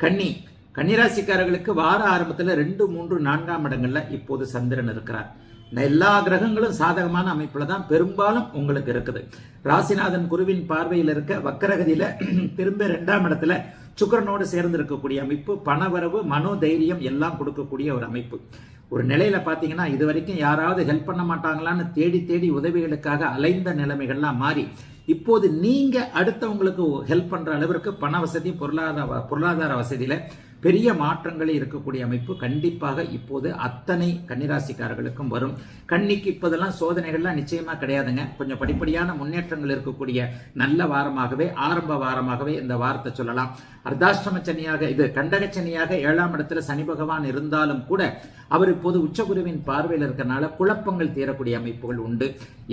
கன்னி. கன்னிராசிக்காரர்களுக்கு வார ஆரம்பத்தில் ரெண்டு மூன்று நான்காம் இடங்களில் இப்போது சந்திரன் இருக்கிறார். எல்லா கிரகங்களும் சாதகமான அமைப்புல தான் பெரும்பாலும் உங்களுக்கு இருக்குது. ராசிநாதன் குருவின் பார்வையில் இருக்க வக்கரகதியில் திரும்ப ரெண்டாம் இடத்துல சுக்கிரனோடு சேர்ந்து இருக்கக்கூடிய அமைப்பு பணவரவு மனோதைரியம் எல்லாம் கொடுக்கக்கூடிய ஒரு அமைப்பு. ஒரு நிலையில பாத்தீங்கன்னா இது வரைக்கும் யாராவது ஹெல்ப் பண்ண மாட்டாங்களான்னு தேடி தேடி உதவிகளுக்காக அலைந்த நிலைமைகள்லாம் மாறி இப்போது நீங்க அடுத்தவங்களுக்கு ஹெல்ப் பண்ற அளவிற்கு பண வசதி பொருளாதார பொருளாதார வசதியில பெரிய மாற்றங்கள் இருக்கக்கூடிய அமைப்பு கண்டிப்பாக இப்போது அத்தனை கன்னிராசிக்காரர்களுக்கும் வரும். கன்னிக்கு இப்போதெல்லாம் சோதனைகள்லாம் நிச்சயமாக கிடையாதுங்க. கொஞ்சம் படிப்படியான முன்னேற்றங்கள் இருக்கக்கூடிய நல்ல வாரமாகவே ஆரம்ப வாரமாகவே இந்த வாரத்தை சொல்லலாம். அர்த்தாஷ்டம சனியாக இது கண்டக சனியாக ஏழாம் இடத்துல சனி பகவான் இருந்தாலும் கூட அவர் இப்போது உச்சகுருவின் பார்வையில் இருக்கிறனால குழப்பங்கள் தீரக்கூடிய அமைப்புகள் உண்டு.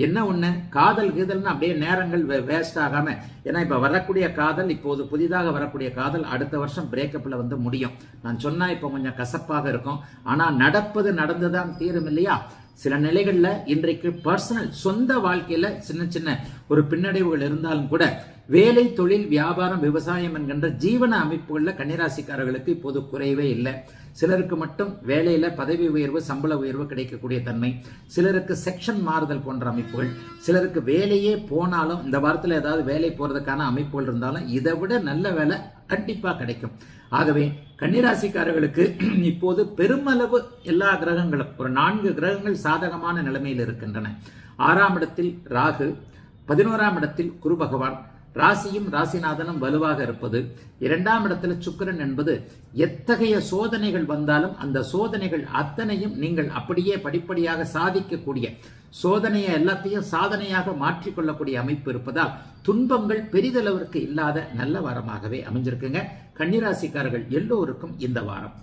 என்ன ஒன்று காதல் கீதல்னு அப்படியே நேரங்கள் வேஸ்ட் ஆகாமல் ஏன்னா இப்போ வரக்கூடிய காதல் இப்போது புதிதாக வரக்கூடிய காதல் அடுத்த வருஷம் பிரேக்கப்பில் வந்து முடியும். நான் சொன்னா இப்போ கொஞ்சம் கசப்பாக இருக்கும். ஆனா நடப்பது நடந்துதான் தீரும் இல்லையா? சில நிலைகள்ல இன்றைக்கு பர்சனல் சொந்த வாழ்க்கையில சின்ன சின்ன ஒரு பின்னடைவுகள் இருந்தாலும் கூட வேலை தொழில் வியாபாரம் விவசாயம் என்கின்ற ஜீவன அமைப்புகளில் கன்னிராசிக்காரர்களுக்கு இப்போது குறைவே இல்லை. சிலருக்கு மட்டும் வேலையில் பதவி உயர்வு சம்பள உயர்வு கிடைக்கக்கூடிய தன்மை. சிலருக்கு செக்ஷன் மாறுதல் போன்ற அமைப்புகள். சிலருக்கு வேலையே போனாலும் இந்த வாரத்தில் ஏதாவது வேலை போகிறதுக்கான அமைப்புகள் இருந்தாலும் இதை விட நல்ல வேலை கண்டிப்பாக கிடைக்கும். ஆகவே கன்னிராசிக்காரர்களுக்கு இப்போது பெருமளவு எல்லா கிரகங்களும் ஒரு நான்கு கிரகங்கள் சாதகமான நிலைமையில் இருக்கின்றன. ஆறாம் இடத்தில் ராகு பதினோராம் இடத்தில் குரு பகவான் ராசியும் ராசிநாதனும் வலுவாக இருப்பது. இரண்டாம் இடத்துல சுக்கரன் என்பது எத்தகைய சோதனைகள் வந்தாலும் அந்த சோதனைகள் அத்தனையும் நீங்கள் அப்படியே படிப்படியாக சாதிக்கக்கூடிய சோதனையை எல்லாத்தையும் சாதனையாக மாற்றிக்கொள்ளக்கூடிய அமைப்பு இருப்பதால் துன்பங்கள் பெரிதளவிற்கு இல்லாத நல்ல வாரமாகவே அமைஞ்சிருக்குங்க. கன்னிராசிக்காரர்கள் எல்லோருக்கும் இந்த வாரம்.